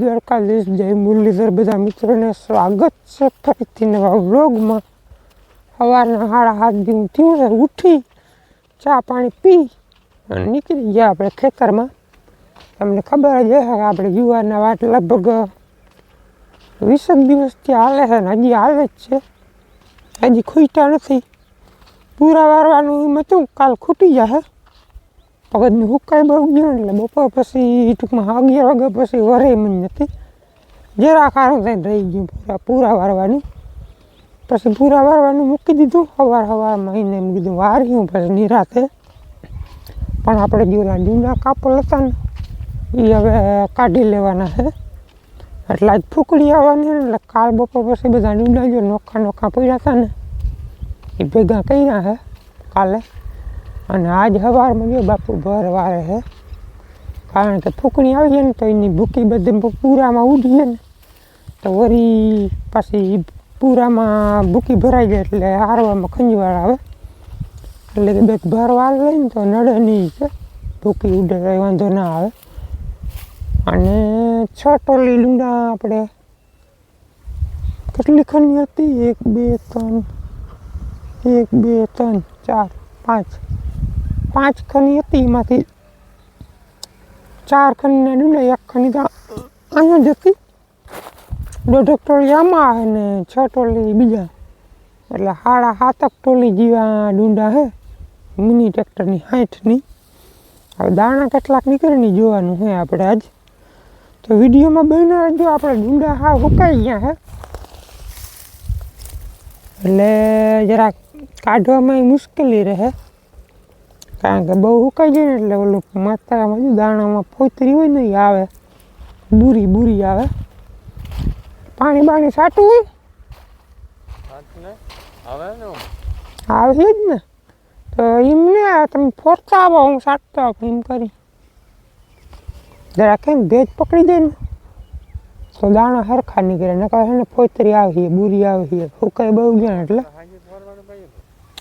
દ્વારકાધીશ જય મુરલીધર બધા મિત્રોને સ્વાગત છે ફરીથી નવા વ્લોગમાં. સવારના હાડા હાથ બી થયું છે ઉઠી ચા પાણી પી અને નીકળી ગયા આપણે ખેતરમાં. તમને ખબર જ હશે કે આપણે જુવારના વાટ લગભગ વીસેક દિવસથી હાલે છે ને હજી હાલે જ છે. હજી ખૂટ્યા નથી. પૂરા વારવાનું એમ હતું કાલ ખૂટી જશે. પગજનું હુકાઈ બહુ ગયું એટલે બપોર પછી ટૂંકમાં અગિયાર વાગ્યા પછી વરે મને નથી. જરા ખારું થઈને રહી ગયું પૂરા પૂરા વારવાનું. પછી પૂરા વારવાનું મૂકી દીધું. સવાર સવારમાં એને એમ કીધું, વાર્યું પછી નિરાતે. પણ આપણે જે ઓલા જૂના કાપડ હતા ને એ હવે કાઢી લેવાના છે. એટલે આજ ફૂકડી આવવાની એટલે કાલ બપોર પછી બધા ડુંડા જો નોખા નોખા પડ્યા હતા ને એ ભેગા કર્યા છે કાલે. અને આજ સવારમાં જો બાપુ ભર વારે છે કારણ કે ફૂકણી આવી જાય ને તો એની ભૂકી બધી પૂરામાં ઉડીએ ને. તો વળી પાછી પૂરામાં ભૂકી ભરાઈ જાય એટલે હારવામાં ખંજવાળ આવે. એટલે કે બે ભર વાર લઈએ ને તો નડે નહીં છે, ભૂકી ઉડે વાંધો ના આવે. અને છ ટોલી લૂંડા આપણે કેટલી ખની હતી? એક, બે, ત્રણ. એક, બે, ત્રણ, ચાર, પાંચ. પાંચ ખની હતી એમાંથી. ચાર ખનીના ડુંડા એક ખની તો અહીંયા જ હતી. દોઢક ટોળી આમાં આવે ને છ ટોળી બીજા. એટલે સાડા સાતક ટોલી જેવા ડુંડા હે, મિની ટ્રેક્ટરની સાઠની હવે દાણા કેટલાક નીકળીને જોવાનું છે આપણે આજ. તો વિડીયોમાં બન્યા જો આપણે ડુંડા હા હુકાઈ ગયા હે. એટલે જરાક કાઢવામાં મુશ્કેલી રહે. કારણ કે બહુ સુકાઈ જાય ને એટલે ઓલું માથામાં જો દાણામાં પોતરી હોય ને એ આવે. બુરી બુરી આવે. પાણી બાણી સાટું હોય? આવે ને જ ને. તો એમને તમે ફોરતા આવો હું સાટતો આવું એમ કરી. જરા કેમ ભેજ પકડી દે ને. તો દાણા હરખા નીકળે ને કહે ને ફોતરી આવી બુરી આવી સુકાઈ બહુ ગયા ને એટલે.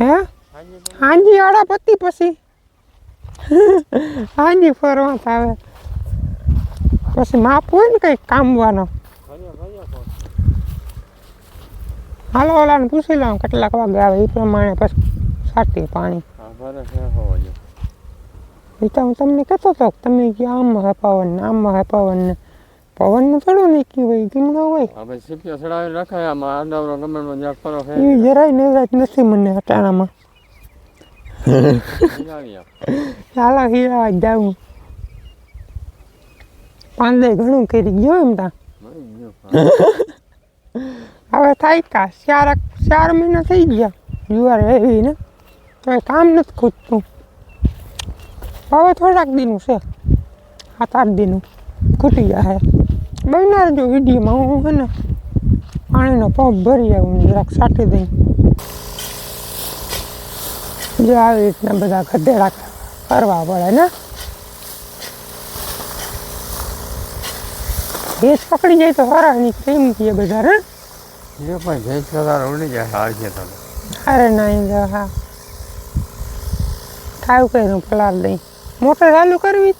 હે? હાજી હાંજી આડા પતી પછી. હાંજી ફરવા આવે. પછી માપ હોય ને કંઈક કામવાનો. હાલો ઓલાને પૂછી લઉં કેટલાક વાગે આવે એ પ્રમાણે પછી સાટીએ પાણી. એ તો હું તમને કહેતો હતો તમે કે આમ હપાવન પવન ને આમ હે પવન ને પવનનું થોડું નીકળ્યું હોય કેમ ન હોય. હવે સીપીઓ ચડાવી રખાય આમાં આડાવરો ગમે એ જરાય નેરાજ નથી મને અટાણામાં. ચાલો હીરા જાઉં પાંદે ઘણું કરી ગયો એમ તા હવે થાય કા ચાર ચાર મહિના થઈ ગયા જુવાર એવી ને તો કામ નથી ખૂટતું હવે થોડાક દીનું છે સાત આઠ દીનું ખૂટી જાય બનાર જો વિડીયોમાં હું હે ને પાણીનો પંપ ભરી આવું જરાક સાટી દઈ જો આવી રીતના બધા ગધેડા કરવા પડે ને. ભેંસ પકડી જાય તો હરા નીકળે એમ કીએ બધા ને એ પણ ભેંસ વધારે ઉડી જાય હાર છે તમે અરે નહીં જો હા. ખાવું કર્યું પલાર દઈ મોટર ચાલુ કરવી?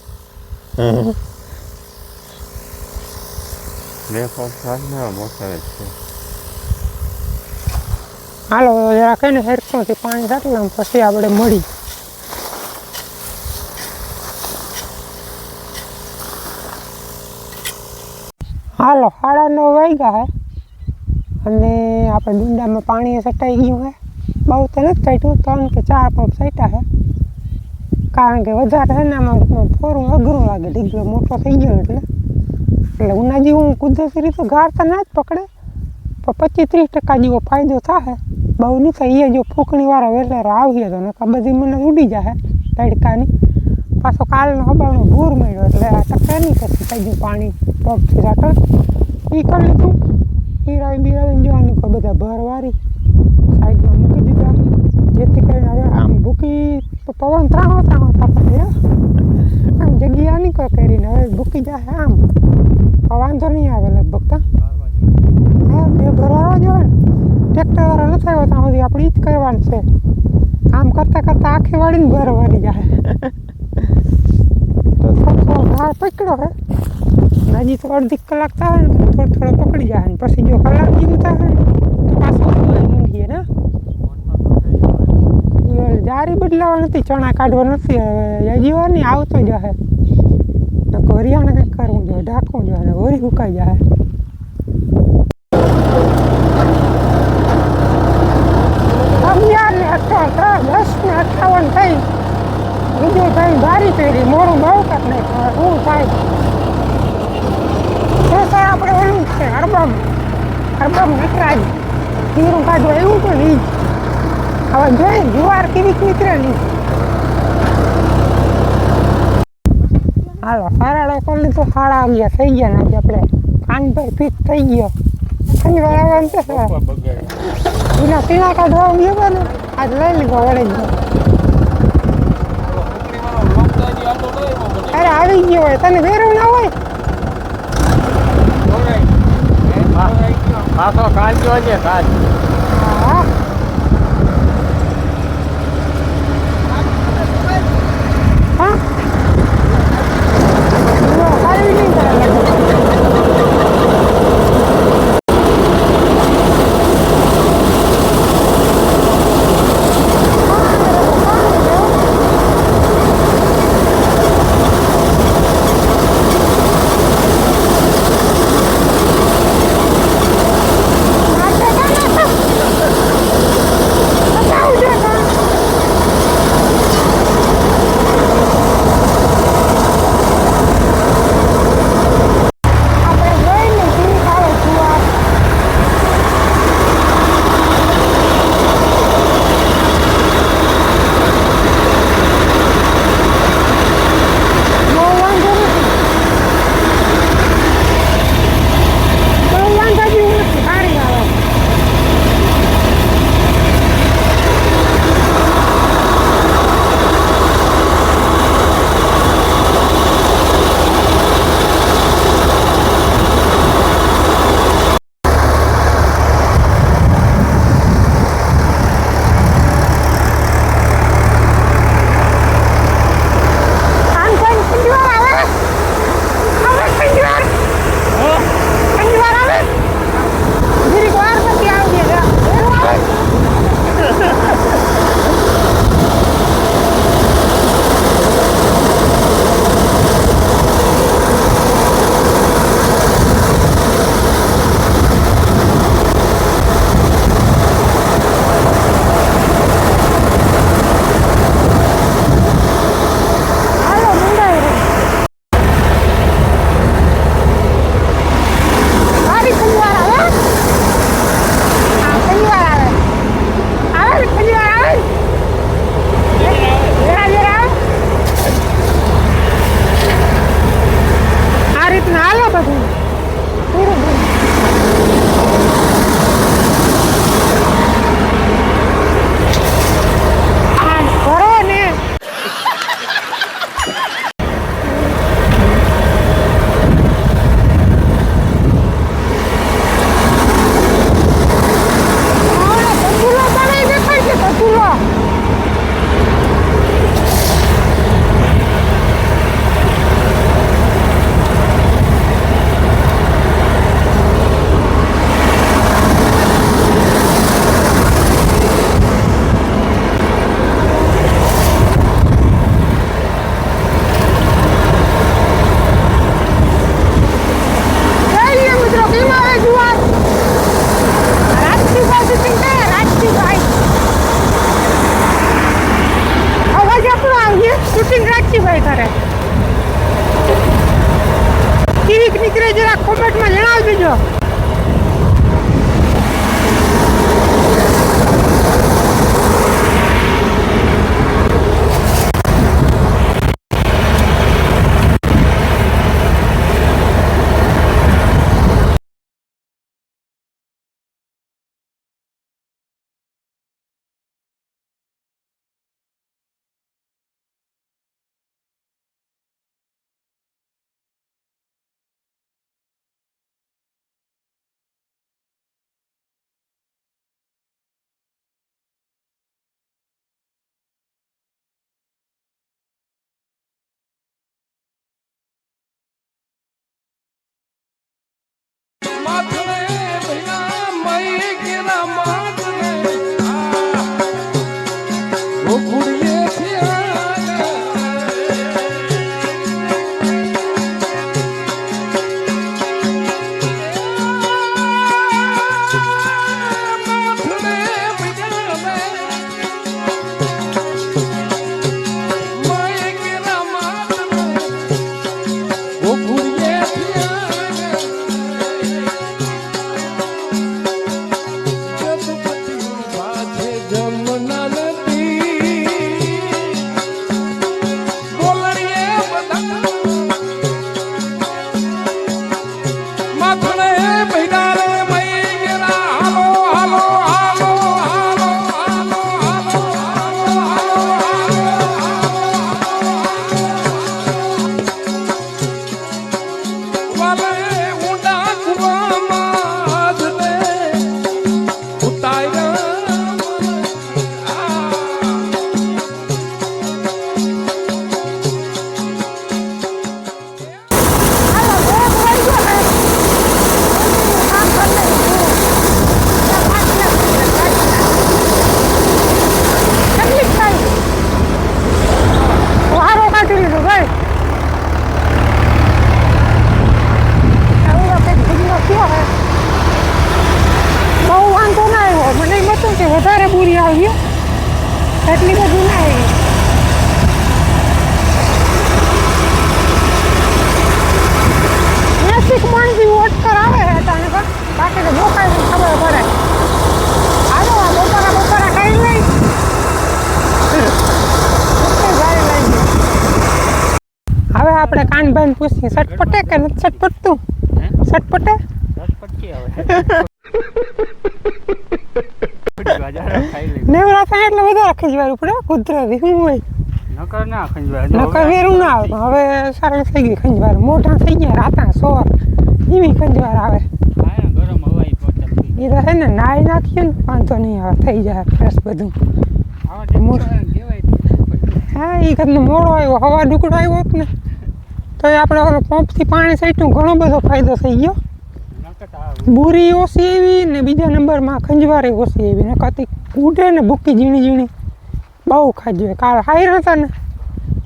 સાંજના છે. હાલો, જરા કહીને હેરકોથી પાણી કાઢલામ પછી આપણે મળી. હાલો, સાડા નવ વાગ્યા હે. અને આપણે ડુંડામાં પાણી સટાઈ ગયું હે. બહુ તો નથી કાઢ્યું, ત્રણ કે ચાર પંપ સટ્યા હે. કારણ કે વધારે હે ને આમાં ફોરું અઘરું લાગે, ઢીગલો મોટો થઈ ગયો એટલે. એટલે ઉનાજી હું કુદરતી રીતે ગાળતા ના જ પકડે. પણ પચીસ ત્રીસ ટકા જેવો ફાયદો થાય બહુ નહીં થાય. એ જો ફૂંકણીવાળા વેલેરો આવીએ તો નકા બધી મને ઉડી જાય તડકાની. પાછો કાલનો હબાવનો ભૂર મળ્યો એટલે આ ટકા નહીં થઈ ગયું પાણી પગથી રાટો એ કરી લીધું. હીરાવી બીરાવીને જોવાની કોઈ બધા ભરવારી સાઈડમાં મૂકી દીધા. જેથી કરીને હવે આમ ભૂકી પવન ત્રાહો ત્રાહો થતા આમ જગ્યા નહીં કોઈ કરીને. હવે ભૂકી જાય આમ. વાંધો નહીં આવે લગભગ તા હા બે ભરવાનો જ નથી આવ્યો ત્યાં સુધી આપણે જ કરવાનું છે. કામ કરતાં કરતાં આખી વાળીને ભર વળી જાય. તો થોડો થોડો ઘાસ પકડ્યો હે. હજી તો અડધી કલાક થાય ને થોડો થોડો પકડી જાય ને પછી જો કલાક જેવું થાય ને તો પાછું ઊંઘીએ ને. જારી બદલાવા નથી ચણા કાઢવા નથી હવે હજી નહીં આવતો જ હે. હરિયાણે કંઈક કરવું જોઈએ ઢાંકવું જોઈએ ને વરી સુકાઈ જાય. અગિયાર ને અઠાવન અઠાવન થઈ બીજું થઈ પહેરી મોડું બહુ શું થાય? તો સર આપણે ઓલું એવું તો નહીં હવે જોઈ, જુવાર કેવી નીકળે નહીં હાલો સારા કરી લીધો? થઈ ગયા ને આજે આપણે. કાનભાઈ ફીટ થઈ ગયો શનિવાર આવવાનું છે સર એના પીણા કાઢવા ગયો ને આજ લઈ લીધો વળી અરે આવી ગયો હોય તને વેરું ના હોય પાછો કાલ છે કાલ આપણે પૂછી સટપટે કે નથી સટપટતું સટપટે નેવરા થાય એટલે વધારે ખંજવાયું પડે કુદરતી શું હોય. નકર ના ખંજવા નકર વેરું ના આવે. હવે સરળ થઈ ગઈ ખંજવાર. મોટા થઈ ગયા રાતા સોર એવી ખંજવાર આવે. એ તો છે ને નાઈ નાખીએ ને વાંધો નહીં આવે થઈ જાય ફ્રેશ બધું. હા એ કદનો મોડો આવ્યો હવા ડુકડો આવ્યો ને તો આપણે પંપથી પાણી સાઈડનો ઘણો બધો ફાયદો થઈ ગયો. બુરી ઓછી આવી ને બીજા નંબરમાં ખંજવારી ઓછી એવી ને કતી ઉડે ને ભૂકી ઝીણી ઝીણી. બહુ ખાજો. કાલ હાઈર હતા ને,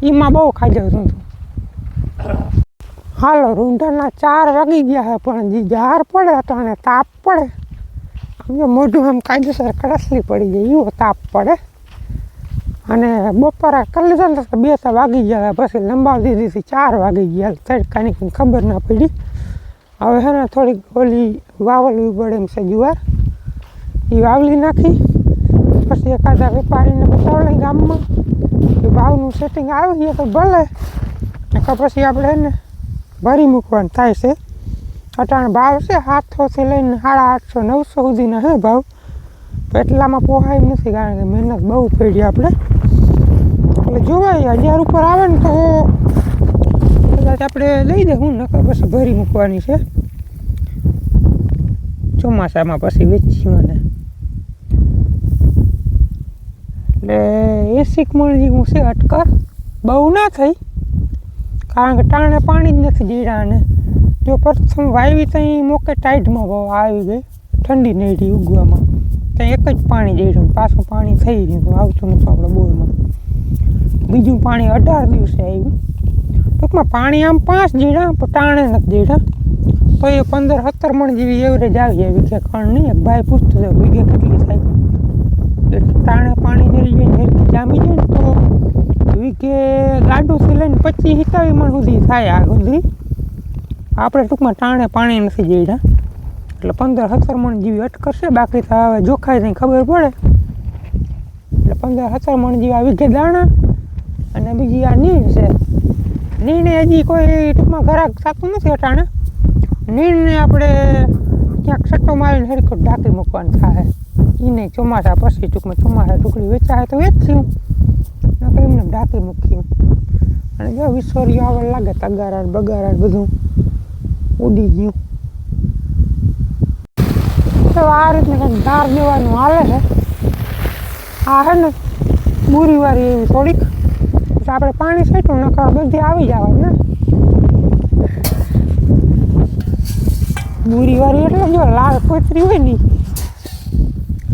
એમાં બહુ ખાજવતું હતું. હાલો, રૂંઢાના ચાર વાગી ગયા છે પણ જે જાર પડે તો તાપ પડે. મોઢું આમ કાયદેસર કડસલી પડી જાય એવો તાપ પડે. અને બપોરે કરી લીધા ને તો બે તો વાગી ગયા. પછી લંબાવી દીધી હતી ચાર વાગી ગયા. તડકાની કંઈ ખબર ના પડી. હવે છે ને થોડીક ઓલી વાવલવી પડે એમ છે જુવાર. એ વાવલી નાખી. પછી એકાદા વેપારીને બતાવડે ગામમાં એ ભાવનું સેટિંગ આવી ગયું તો ભલે. નકર પછી આપણે એને ભરી મૂકવાનું થાય છે. અટાણ ભાવ છે સાતસોથી લઈને સાડા આઠસો, નવસો સુધીના હે ભાવ. એટલામાં પોહાય નથી કારણ કે મહેનત બહુ પડી આપણે. એટલે જોવાય હજાર ઉપર આવે ને તો કદાચ આપણે લઈ દઉં નકર પછી ભરી મૂકવાની છે. ચોમાસામાં પછી વેચી મને એટલે એસી મળી જેવું છે અટકર બહુ ના થઈ. કારણ કે ટાણે પાણી જ નથી જીરાને જો પ્રથમ વાવી ત્યાં મોકે ટાઈટમાં બહુ આવી ગઈ. ઠંડી નહીં ઉગવામાં. ત્યાં એક જ પાણી જઈ પાછું પાણી થઈ રહ્યું આવતું નથી આપણે બોરમાં. બીજું પાણી અઢાર દિવસે આવ્યું. ટૂંકમાં પાણી આમ પાંચ જીડા પણ ટાણે નથી જીડા તો એ પંદર, સત્તર મણ જેવી એવરેજ આવી જાય. કે નહીં. એક ભાઈ પૂછતું છે વીઘે કેટલી થાય? ટાણે પાણી જરી જાય જામી જાય ને તો વીઘે ગાડુંથી લઈને પચીસ હિતાવી મણ સુધી થાય આ સુધી. આપણે ટૂંકમાં ટાણે પાણી નથી જઈડા એટલે પંદર, સત્તર મણ જેવી અટકરશે બાકી તો હવે જોખાય નહીં, ખબર પડે. એટલે પંદર, સત્તર મણ જેવા વીઘે દાણા અને બીજી આ નીણ છે. નીણે હજી કોઈ ટૂંકમાં ઘરાક થતું નથી અટાણે. નીણને આપણે ક્યાંક સટ્ટો મારીને હરખો ઢાંકી મૂકવાનું થાય. એને ચોમાસા પછી ટૂંકમાં ચોમાસા ટુકડી વેચાય તો વેચ્યું નકર એમને ઢાંકી મૂક્યું અને જો વિસોરીઓ આવે લાગે તગારા બગારા બધું ઉડી ગયું. તો આ રીતને કંઈક ધાર દેવાનું હાલે છે. આ હે ને બુરીવાળી એવી થોડીક. પછી આપણે પાણી છાંટ્યું નકર બધી આવી જવા ને. બુરીવાળી એટલે જો લાલ કોતરી હોય ને.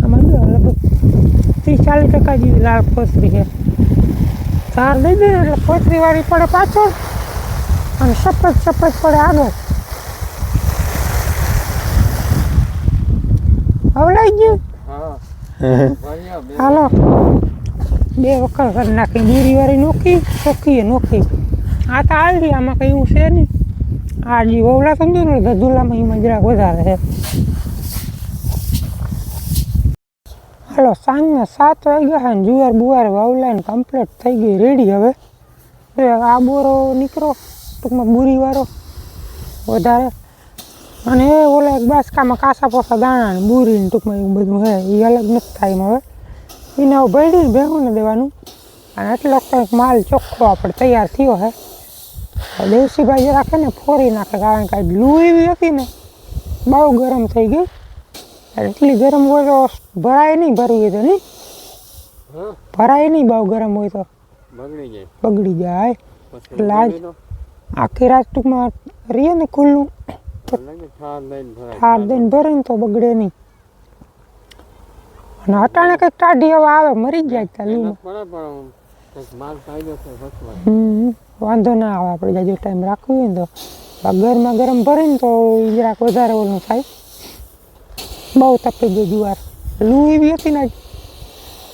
આમાં જો લગભગ ત્રીસ ચાલીસ ટકા જેવી લાલ કોતરી છે. સાર દઈ દે એટલે કોથરીવાળી પડે પાછળ અને સફેદ સફેદ પડે આગળ. હવડાઈ ગયું? હા. હાલો. બે વખત કરી નાખી દૂરી વાળી નોખી ચોખ્ખી નોખી. આ તો હાલી આમાં કંઈ એવું છે નહીં. આ જે વવલા સમજો ને ધધુલામાં એમાં જરાક વધારે છે. હાલો, સાંજના સાત વાગ્યા છે ને, જુવાર બુવાર વાવલાઈને કમ્પ્લીટ થઈ ગઈ રેડી હવે. આ બોરો નીકળો, ટૂંકમાં બુરીવાળો વધારે. અને એ ઓલા એક બાસકામાં કાસા પોસા દાણા ને બુરી ને ટૂંકમાં એવું બધું હે એ અલગ નથી થાય હવે. એને હવે ભેડીને ભેગું ને દેવાનું. અને એટલો કંઈક માલ ચોખ્ખો આપણે તૈયાર થયો હે. દેવસીભાઈ રાખે ને ફોરી નાખે કારણ કે લૂ એવી હતી ને બહુ ગરમ થઈ ગઈ. એટલી ગરમ હોય તો ભરાય નહીં ભરવી તો નહીં. ભરાય નહીં બહુ ગરમ હોય તો. બગડી જાય. લાજ. આખી રાત ટૂંકમાં રહીએ ને ખુલ્લું. ઠાર લઈને ભરાય. હાર દઈને ભરે ને તો બગડે નહીં. અને અટાણે કંઈક ટાઢી હવા આવે મરી જાય તા લીલું. વાંધો ના આવે આપણે જાજો ટાઈમ રાખવું હોય તો. ગરમા ગરમ ભરીને તો જરાક વધારે ઓલું થાય. બહુ તપી ગઈ જુવાર. લૂ એવી હતી ને.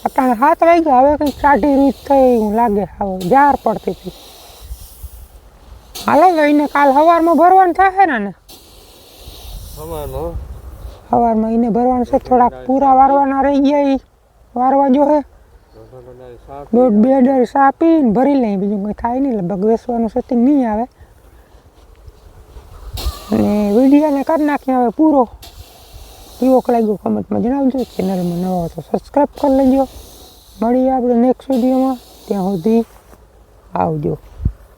અટાણે સાત વાગ્યા હવે કંઈક ટાઢી રીત થઈ એવું લાગે. હવે જાર પડતી હતી. હાલો તો એને કાલ સવારમાં ભરવાનું થશે ને ને સવારનો સવારમાં એને ભરવાનું છે, થોડાક પૂરા વારવાના રહી ગયા વારવા જો દોઢ બે ડર સાપીને ભરી લઈ બીજું કંઈ થાય નહીં, લગભગ વેસવાનું સેટિંગ નહીં આવે. અને વિડીયોને કરી નાખીએ હવે પૂરો. કેવોક લાગ્યો કમેન્ટમાં જણાવજો ચેનલમાં નવા તો સબસ્ક્રાઈબ કરી લેજો. મળીએ આપણે નેક્સ્ટ વિડીયોમાં, ત્યાં સુધી આવજો.